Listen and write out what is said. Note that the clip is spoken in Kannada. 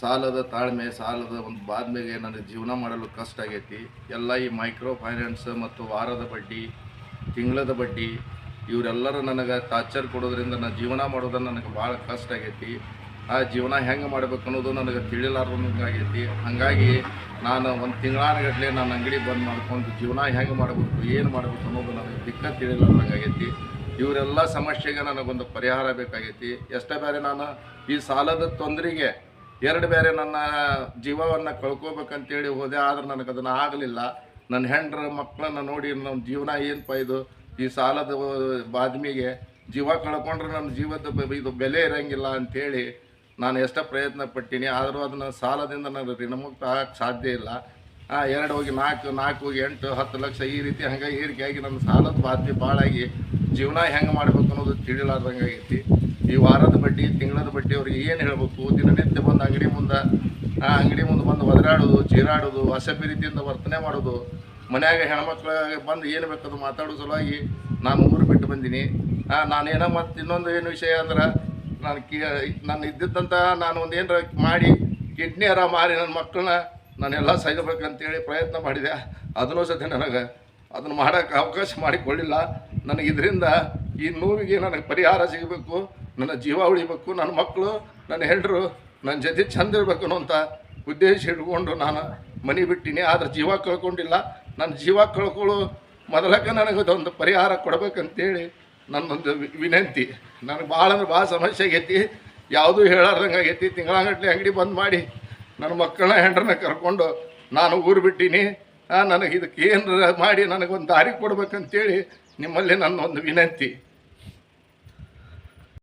ಸಾಲದ ತಾಳ್ಮೆ, ಸಾಲದ ಒಂದು ಬಾದ್ಮೆಗೆ ನನಗೆ ಜೀವನ ಮಾಡಲು ಕಷ್ಟ ಆಗೈತಿ. ಎಲ್ಲ ಈ ಮೈಕ್ರೋ ಫೈನಾನ್ಸ್ ಮತ್ತು ವಾರದ ಬಡ್ಡಿ, ತಿಂಗಳದ ಬಡ್ಡಿ, ಇವರೆಲ್ಲರೂ ನನಗೆ ಟಾರ್ಚರ್ ಕೊಡೋದ್ರಿಂದ ನಾನು ಜೀವನ ಮಾಡೋದು ನನಗೆ ಭಾಳ ಕಷ್ಟ ಆಗೈತಿ. ಆ ಜೀವನ ಹೆಂಗೆ ಮಾಡಬೇಕು ಅನ್ನೋದು ನನಗೆ ತಿಳಿಲಾರ್ದಂಗಾಗೈತಿ. ಹಾಗಾಗಿ ನಾನು ಒಂದು ತಿಂಗಳಾನಗಟ್ಲೆ ನಾನು ಅಂಗಡಿ ಬಂದ್ ಮಾಡ್ಕೊಂಡು ಜೀವನ ಹೆಂಗೆ ಮಾಡಬೇಕು, ಏನು ಮಾಡಬೇಕು ಅನ್ನೋದು ನನಗೆ ದಿಕ್ಕ ತಿಳಿಲಾರ್ದಂಗಾಗೈತಿ. ಇವರೆಲ್ಲ ಸಮಸ್ಯೆಗೆ ನನಗೊಂದು ಪರಿಹಾರ ಬೇಕಾಗೈತಿ. ಎಷ್ಟೇ ಬೇರೆ ನಾನು ಈ ಸಾಲದ ತೊಂದರೆಗೆ ಎರಡು ಬೇರೆ ನನ್ನ ಜೀವವನ್ನು ಕಳ್ಕೊಬೇಕಂತೇಳಿ ಹೋದೆ, ಆದ್ರೆ ನನಗೆ ಅದನ್ನು ಆಗಲಿಲ್ಲ. ನನ್ನ ಹೆಂಡ್ರ ಮಕ್ಕಳನ್ನ ನೋಡಿ ನಮ್ಮ ಜೀವನ ಏನು ಇದು? ಈ ಸಾಲದ ಬಾದ್ಮಿಗೆ ಜೀವ ಕಳ್ಕೊಂಡ್ರೆ ನನ್ನ ಜೀವದ ಇದು ಬೆಲೆ ಇರೋಂಗಿಲ್ಲ ಅಂಥೇಳಿ ನಾನು ಎಷ್ಟೋ ಪ್ರಯತ್ನ ಪಟ್ಟೀನಿ. ಆದರೂ ಅದನ್ನು ಸಾಲದಿಂದ ನಾನು ಋಣಮುಕ್ತ ಆಗಕ್ಕೆ ಸಾಧ್ಯ ಇಲ್ಲ. ಎರಡು ಹೋಗಿ ನಾಲ್ಕು ನಾಲ್ಕು ಹೋಗಿ ಎಂಟು, ಹತ್ತು ಲಕ್ಷ ಈ ರೀತಿ ಹಂಗೆ ಏರಿಕೆಯಾಗಿ ನನ್ನ ಸಾಲದ ಬಾಧ್ಯ ಭಾಳಾಗಿ ಜೀವನ ಹೆಂಗೆ ಮಾಡ್ಬೇಕು ಅನ್ನೋದು ತಿಳಿಲಾರ್ದಂಗೆ ಆಗೈತಿ ಈ ವಾರದ ಬಡ್ಡಿ, ತಿಂಗಳದ ಬಡ್ಡಿ ಅವ್ರಿಗೆ ಏನು ಹೇಳ್ಬೇಕು? ದಿನನಿತ್ಯ ಬಂದು ಅಂಗಡಿ ಮುಂದೆ, ಆ ಅಂಗಡಿ ಮುಂದೆ ಬಂದು ಒದರಾಡೋದು, ಚೀರಾಡೋದು, ಅಸಭ್ಯ ರೀತಿಯಿಂದ ವರ್ತನೆ ಮಾಡೋದು. ಮನ್ಯಾಗ ಹೆಣ್ಮಕ್ಳ ಬಂದು ಏನು ಬೇಕದು ಮಾತಾಡೋ ಸಲುವಾಗಿ ನಾನು ಊರು ಬಿಟ್ಟು ಬಂದೀನಿ. ನಾನೇನೋ ಮತ್ತು ಇನ್ನೊಂದು ಏನು ವಿಷಯ ಅಂದ್ರೆ, ನಾನು ಕಿ, ನಾನು ಇದ್ದಿದ್ದಂಥ ನಾನು ಒಂದು ಏನಾರ ಮಾಡಿ ಕಿಡ್ನಿಯರ ಮಾರಿ ನನ್ನ ಮಕ್ಕಳನ್ನ ನಾನೆಲ್ಲ ಸಾಯ್ಬೇಕಂತೇಳಿ ಪ್ರಯತ್ನ ಮಾಡಿದೆ. ಅದನ್ನೂ ಸತ್ಯ ನನಗೆ, ಅದನ್ನು ಮಾಡೋಕ್ಕೆ ಅವಕಾಶ ಮಾಡಿಕೊಳ್ಳಿಲ್ಲ ನನಗೆ ಇದರಿಂದ ಈ ನೋವಿಗೆ ನನಗೆ ಪರಿಹಾರ ಸಿಗಬೇಕು, ನನ್ನ ಜೀವ ಉಳಿಬೇಕು, ನನ್ನ ಮಕ್ಕಳು, ನನ್ನ ಹೆಂಡರು, ನನ್ನ ಜೊತೆ ಚಂದ ಇರಬೇಕು ಅನ್ನೋಂಥ ಉದ್ದೇಶ ಇಟ್ಕೊಂಡು ನಾನು ಮನೆ ಬಿಟ್ಟಿನಿ. ಆದರೆ ಜೀವ ಕಳ್ಕೊಂಡಿಲ್ಲ. ನನ್ನ ಜೀವ ಕಳ್ಕೊಳ್ಳೋ ಮೊದಲಕ್ಕೆ ನನಗೆ ಅದೊಂದು ಪರಿಹಾರ ಕೊಡಬೇಕಂತೇಳಿ ನನ್ನೊಂದು ವಿನಂತಿ. ನನಗೆ ಭಾಳ ಅಂದ್ರೆ ಭಾಳ ಸಮಸ್ಯೆ ಆಗೈತಿ. ಯಾವುದೂ ಹೇಳಾರ್ದಂಗೆ ಆಗೈತಿ. ತಿಂಗಳಾಗಟ್ಲೆ ಅಂಗಡಿ ಬಂದ್ ಮಾಡಿ ನನ್ನ ಮಕ್ಕಳನ್ನ, ಹೆಂಡ್ರನ್ನ ಕರ್ಕೊಂಡು ನಾನು ಊರು ಬಿಟ್ಟೀನಿ. ನನಗೆ ಇದಕ್ಕೆ ಏನು ಮಾಡಿ ನನಗೊಂದು ದಾರಿ ಕೊಡ್ಬೇಕಂತೇಳಿ ನಿಮ್ಮಲ್ಲಿ ನನ್ನ ಒಂದು ವಿನಂತಿ.